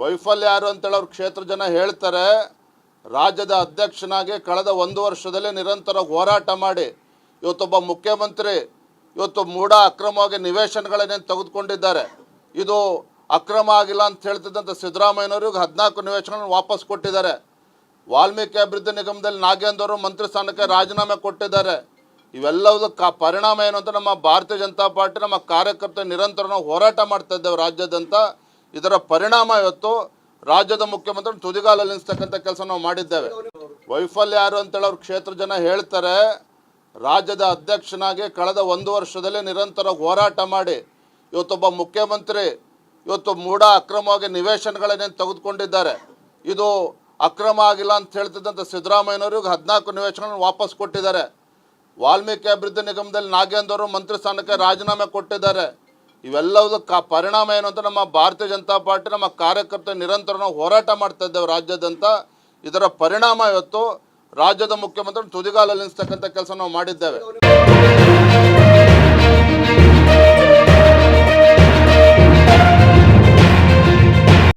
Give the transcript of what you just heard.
ವೈಫಲ್ಯ ಯಾರು ಅಂತೇಳಿ ಅವ್ರ ಕ್ಷೇತ್ರ ಜನ ಹೇಳ್ತಾರೆ. ರಾಜ್ಯದ ಅಧ್ಯಕ್ಷನಾಗಿ ಕಳೆದ ಒಂದು ವರ್ಷದಲ್ಲಿ ನಿರಂತರ ಹೋರಾಟ ಮಾಡಿ, ಇವತ್ತೊಬ್ಬ ಮುಖ್ಯಮಂತ್ರಿ, ಇವತ್ತು ಮೂಢ ಅಕ್ರಮವಾಗಿ ನಿವೇಶನಗಳನ್ನೇನು ತೆಗೆದುಕೊಂಡಿದ್ದಾರೆ. ಇದು ಅಕ್ರಮ ಆಗಿಲ್ಲ ಅಂತ ಹೇಳ್ತಿದ್ದಂಥ ಸಿದ್ದರಾಮಯ್ಯನವ್ರಿಗೆ ಹದಿನಾಲ್ಕು ನಿವೇಶನಗಳನ್ನು ವಾಪಸ್ ಕೊಟ್ಟಿದ್ದಾರೆ. ವಾಲ್ಮೀಕಿ ಅಭಿವೃದ್ಧಿ ನಿಗಮದಲ್ಲಿ ನಾಗೇಂದ್ರ ಅವರು ಮಂತ್ರಿ ಸ್ಥಾನಕ್ಕೆ ರಾಜೀನಾಮೆ ಕೊಟ್ಟಿದ್ದಾರೆ. ಇವೆಲ್ಲವೂ ಕ ಪರಿಣಾಮ ಏನು ಅಂತ ನಮ್ಮ ಭಾರತೀಯ ಜನತಾ ಪಾರ್ಟಿ ನಮ್ಮ ಕಾರ್ಯಕರ್ತರು ನಿರಂತರ ಹೋರಾಟ ಮಾಡ್ತಾ ಇದ್ದೇವೆ ರಾಜ್ಯಾದ್ಯಂತ. ಇದರ ಪರಿಣಾಮ ಇವತ್ತು ರಾಜ್ಯದ ಮುಖ್ಯಮಂತ್ರಿ ತುದಿಗಾಲಲ್ಲಿ ನಿಲ್ಲಿಸ್ತಕ್ಕಂಥ ಕೆಲಸ ನಾವು ಮಾಡಿದ್ದೇವೆ. ವೈಫಲ್ಯ ಯಾರು ಅಂತೇಳಿ ಅವ್ರ ಕ್ಷೇತ್ರ ಜನ ಹೇಳ್ತಾರೆ. ರಾಜ್ಯದ ಅಧ್ಯಕ್ಷನಾಗಿ ಕಳೆದ ಒಂದು ವರ್ಷದಲ್ಲಿ ನಿರಂತರ ಹೋರಾಟ ಮಾಡಿ ಇವತ್ತೊಬ್ಬ ಮುಖ್ಯಮಂತ್ರಿ ಇವತ್ತು ಮೂಢ ಅಕ್ರಮವಾಗಿ ನಿವೇಶನಗಳನ್ನೇನು ತೆಗೆದುಕೊಂಡಿದ್ದಾರೆ. ಇದು ಅಕ್ರಮ ಆಗಿಲ್ಲ ಅಂತ ಹೇಳ್ತಿದ್ದಂಥ ಸಿದ್ದರಾಮಯ್ಯನವ್ರಿಗೆ ಹದಿನಾಲ್ಕು ನಿವೇಶನಗಳನ್ನು ವಾಪಸ್ ಕೊಟ್ಟಿದ್ದಾರೆ. ವಾಲ್ಮೀಕಿ ಅಭಿವೃದ್ಧಿ ನಿಗಮದಲ್ಲಿ ನಾಗೇಂದ್ರ ಅವರು ಮಂತ್ರಿ ಸ್ಥಾನಕ್ಕೆ ರಾಜೀನಾಮೆ ಕೊಟ್ಟಿದ್ದಾರೆ. ಇವೆಲ್ಲವೂ ಕ ಪರಿಣಾಮ ಏನು ಅಂತ ನಮ್ಮ ಭಾರತೀಯ ಜನತಾ ಪಾರ್ಟಿ, ನಮ್ಮ ಕಾರ್ಯಕರ್ತ ನಿರಂತರ ಹೋರಾಟ ಮಾಡ್ತಾ ಇದ್ದೇವೆ ರಾಜ್ಯಾದ್ಯಂತ. ಇದರ ಪರಿಣಾಮ ಇವತ್ತು ರಾಜ್ಯದ ಮುಖ್ಯಮಂತ್ರಿ ತುದಿಗಾಲಲ್ಲಿ ನಿಲ್ಲಿಸ್ತಕ್ಕಂಥ ಕೆಲಸ ನಾವು ಮಾಡಿದ್ದೇವೆ.